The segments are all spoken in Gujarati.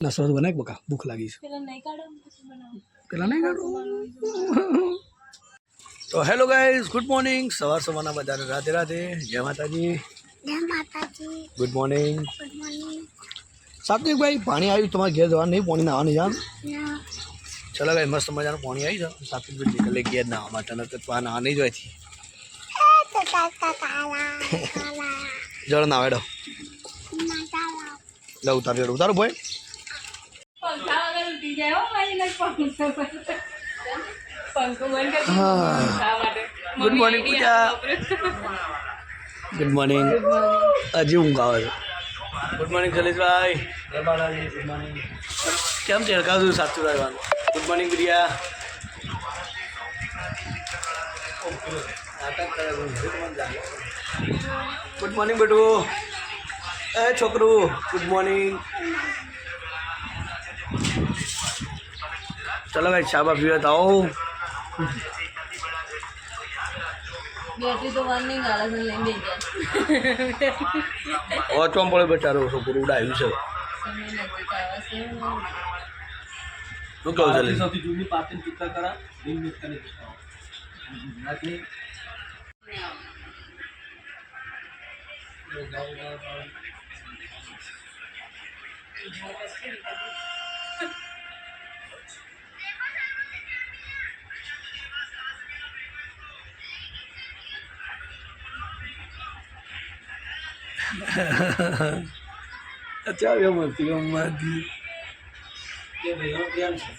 નાસ્તો તો બનાય બકા? ભૂખ લાગી છે. પેલા નહીં કાઢો પછી બનાવો. પેલા નહીં કાઢું તો હેલો ગાઈઝ ગુડ મોર્નિંગ. સવાર સવારના બધાને રાધે રાધે. જય માતાજી. જય માતાજી. Good morning. Good morning. Satvikbhai પાણી આવ્યું? તમારે ઘેર જવાનું નહીં? પાણી નાવાની જાણ? ચલો ગાઈ મસ્ત મજાનું પાણી આવી જાવ સાત્વિકભાઈ નીકળે ઘેર નાવા માટે નકર તો આ નાવા નહીં જોઈતી જળ નાવેડો લે ઉતાર જળ ઉતારો ભાઈ પંખા મોર્નિંગ જાય હો મારી પંખો પંખો બંધ કરી પૂજા. ગુડ મોર્નિંગ હજી ઊંઘ આવે છે. Good morning Shaileshbhai good morning કેમ છે? હડકાવું સાચું રહેવાનું. Good morning Priya. Good morning બેટુ. એ છોકરું. ગુડ મોર્નિંગ ચલો ભાઈ ચા બા પીવા તો આવો ઓચોમ પડે બચારો છોકરું ઉડાયું છે શું કહું છે સૌથી જૂની પાચન કરી પુસ્તકો અત્યારે એમ ગમવાથી એ ભાઈઓ કેમ છે?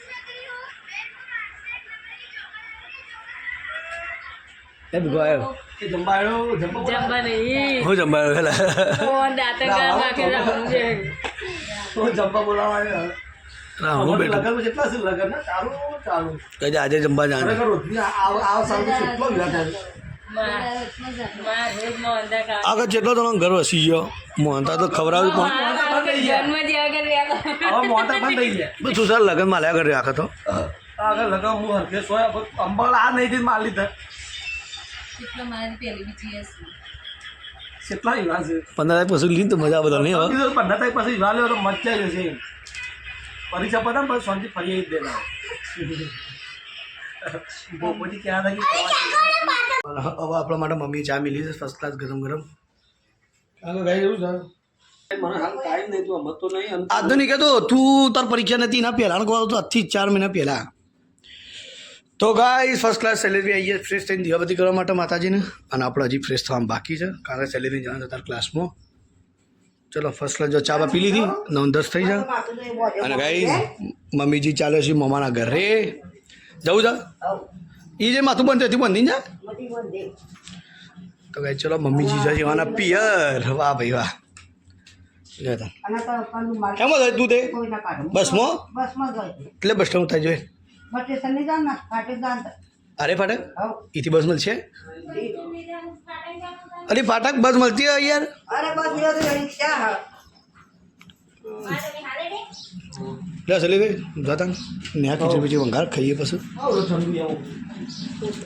એ ભીખો જંબાયો જંબો જમવા નહીં હું જમાયો પેલા. ફોન દાંતે કામ છે. તો જંબા બોલાવાયો ના હું બેઠો. લગન કેટલા છે લગન ના ચાલુ. ચાલુ આજે જમવા જાણ. ખરેખર આ આ- આ સાલ કેટલો વિવાદ થાય આગળ જેટલો તમારો ઘર વસી ગયો મોહનતા તો ખવડાવ્યું પણ. તું સર લગ્ન માલ્યા કરે આખા તો. આગળ લગન હું સોયા પણ આ નહીં થી હશે? કેટલા વિવાદ છે? પંદર તારીખ પછી લીધું તો મજા બધા નહીં હવે. પંદર તારીખ પછી વિવાહ લેવો તો મજા જશે પરીક્ષા પતા પછી શાંતિ ફરી દેવા દેના બહુ પછી ક્યાં લાગી હવે આપણા માટે મમ્મી ચા મિલી છે ફર્સ્ટ ક્લાસ ગરમ ગરમ. હાલ નહીં કહેતો તું તાર પરીક્ષા નથી ના પહેલાં કહો તો આજથી ચાર મહિના પહેલાં. તો ગાય ફર્સ્ટ ક્લાસ સેલેરી આવીએ ફ્રેશ થઈને દીવાબત્તી કરવા માટે માતાજીને અને આપણે હજી ફ્રેશ થવામાં બાકી છે કારણ કે સેલેરી જવાનું તાર ક્લાસમાં ચલો ફર્સ્ટ ક્લાસ જો ચા પી લીધી નવ દસ થઈ જાય. અને ગાઈ મમ્મીજી ચાલે છે મમ્માના ઘરે. જવું જા એ જે માથું બંધ હતી બંધી જા. તો કહે ચલો મમ્મી જીજા જેવાના પિયર. વાહ ભાઈ વાહ. કેમ જાય તું તે બસમાં એટલે બસ સ્ટેન્ડ થાય જોઈએ. ની ના અરે ફાટક એથી બસ મળશે? અરે ફાટક બસ મળતી યાર. અરે બસ રિક્ષા હા. લે ચલી દાદા જતા ન્યા ખીચડી બીજી વંગાર ખાઈએ પછી.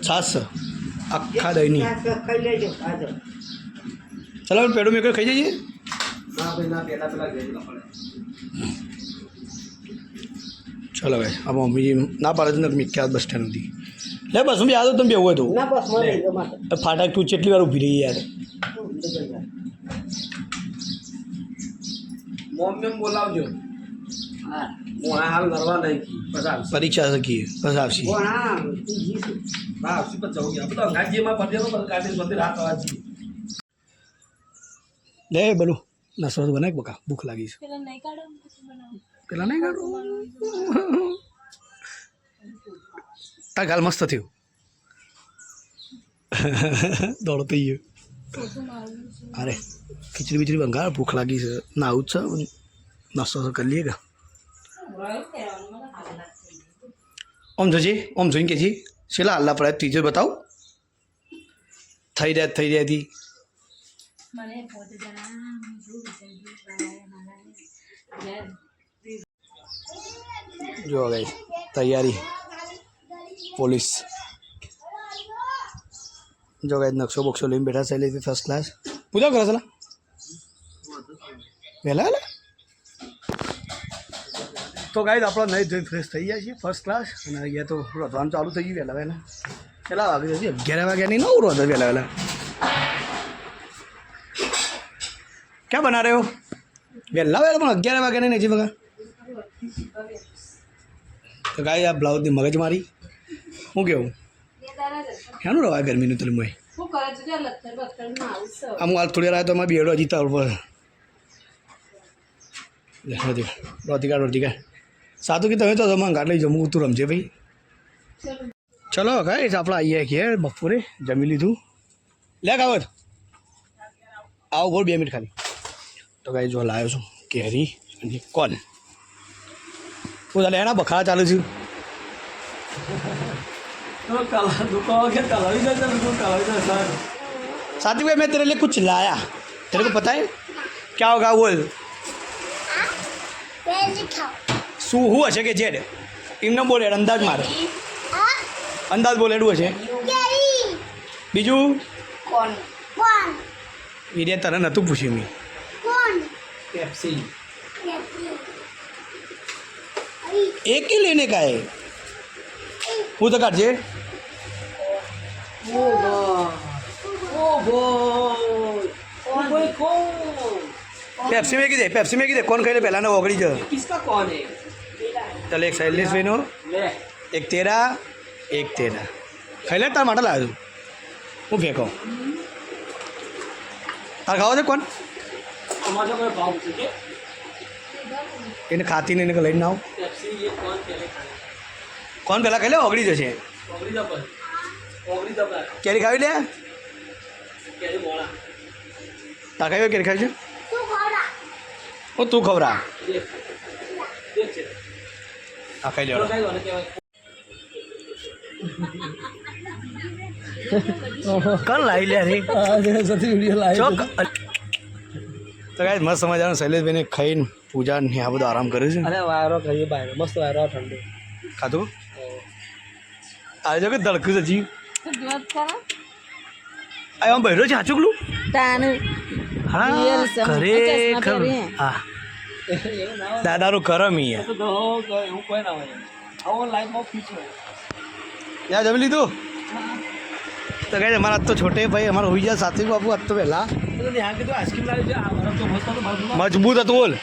છાસ આખા દહીંની. ખાઈ લેજો ખાજો ચાલો પેડો મેકર ખાઈ જઈએ. ચલો ભાઈ ના પેલા પેલા ગઈ પડે ચાલો ભાઈ આ મમ્મીજી ના પાડે છે ને ક્યાં બસ સ્ટેન્ડ હતી લે બસ હું યાદ તમે બેવું હોય તો. ના બસમાં લઈ જાઓ માટે ફાટક તું કેટલી વાર ઊભી રહી યાર. મમ્મી બોલાવજો. હા. પરીક્ષા સખી બસ આવશે. લે બોલું નસરત તો બનાય બકા? ભૂખ લાગી છે. પેલા નહીં કાઢો બનાવો. તાર ગાલ મસ્ત થયું. દોડો થઈ ગયું. અરે ખીચડી બીચડી બંગાળ ભૂખ લાગી છે. ના આવું જ છે. નસો નાસ્તો તો કરી લઈએ કે? ઓમ જોજી ઓમ જોઈને કે જી છેલ્લા હલ્લા પડે ત્રીજો બતાવ. થઈ રહ્યા થઈ રહ્યા હતી જો ગઈ તૈયારી. પોલીસ. જો ગાય નકશો બક્ષો લઈને બેઠા છે એટલે ફર્સ્ટ ક્લાસ પૂજા કરો ચલા વહેલા હેલા તો ગાઈઝ આપણો નહીં ધોઈ ફ્રેશ થઈ જાય છે ફર્સ્ટ ક્લાસ અને અહીંયા તો રોધવાનું ચાલુ થઈ ગયું વહેલા વહેલા. કેટલા વાગે છે અગિયાર વાગ્યા નહીં નવ રોધે વહેલા વહેલા. ક્યાં બના રહ્યો? વહેલા વહેલા પણ અગિયાર વાગ્યા નહીં હજી તો ગાય આ બ્લાઉઝની મગજ મારી. હું કેવું? શાનું રવાય ગરમીનું તને મોય આમ હાલ થોડી વાર તો અમારે બેડો હજી તાર પર રોધિકા રોતિકા સાતું કે તમે તો તમે ગાંઠ લઈ જમવું તું રમજે ભાઈ ચલો ગાઈસ આપણે આવીએ ઘેર બપોરે જમી લીધું લે કાવત આવો બોલ બે મિનિટ ખાલી તો ગાઈ જો લાવ્યો છું કેરી અને કોન હું ચાલે એના બખાડા ચાલુ છું तो कला दुकान के कलावी जाता है तो कलावी जाता है साथी भाई मैं तेरे लिए कुछ लाया तेरे को पता है क्या होगा बोल શું હું હશે કે જેડ એમને બોલે અંદાજ મારે અંદાજ બોલે એટલું હશે બીજું કોણ વિડિયા તને નહોતું પૂછ્યું મેં पेप्सी એક ही लेने का है હું તો કાઢજે ओ ओ बोल ओ बोल कौन પેપ્સી મેં કીધે પેપ્સી મેં કીધે કોણ ખાઈ લે પહેલાંને ઓગળી જ किसका कौन है ચાલ એક શૈલેષભાઈનો એક તેરા એક તેરા. ખાઈ લે તારા માટે લાવ્યો હું ફેંકો. તારે ખાવો છે કોણ? એને ખાતી નહીં લઈને આવો. કોણ પહેલાં ખાઈ લે? ઓગળી જશે. કેરી ખાવી લે? તારે ખાવી કેરી ખાવી છે? ઓ તું ખવરા આ ખાઈ લેવાનો કણ લાવી લે રે તો કાંઈ મસ્ત મજાનું શૈલેષભાઈને ખાઈને પૂજા ને આ બધું આરામ કર્યો છે અને વારો કરીએ બહાર મસ્ત વારો ઠંડો ખાધું આજે કે ધડકું છે જી આ આમ બહેરો છે હાચુકલું તાનું હા ખરે ખરેખર હા દાદાનું કરમ ઈ તો તો એવું કોઈ ના હોય. આવો લાઈફમાં ફીચ હોય. જમી લીધું? તો કહે અમારા તો છોટે ભાઈ અમારા હોઈ ગયા સાત્વિક બાપુ આજ તો પહેલા તો તો મજબૂત હતું બોલ.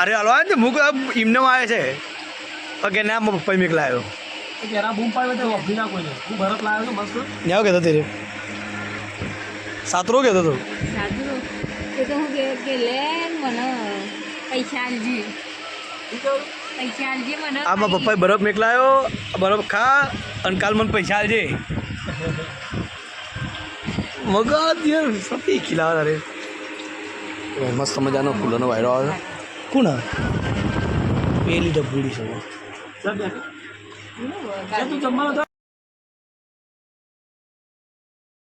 અરે આવે ને મૂક ઇમને આવે છે. પણ કે ના પપ્પા મેક લાવ્યો તો પેલા બૂમ પાડ્યો તો વફરી ના કોઈને. હું બરફ લાવ્યો તો મસ્ત. ને આવો કહેતો તેરે. સાતરો કહેતો હતો તો કે લે મને. પૈસા આલજી. પૈસા આલજી મને આ મારા પપ્પાએ બરફ મેકલાયો બરફ ખા અને કાલ મને પૈસા આલજે. મગજ યાર સતી ખીલા રે મસ્ત મજાનો ફૂલોનો વાયરો આવે? કોણ પેલી ડબુડી છે. ચાલ તું જમવાનો તો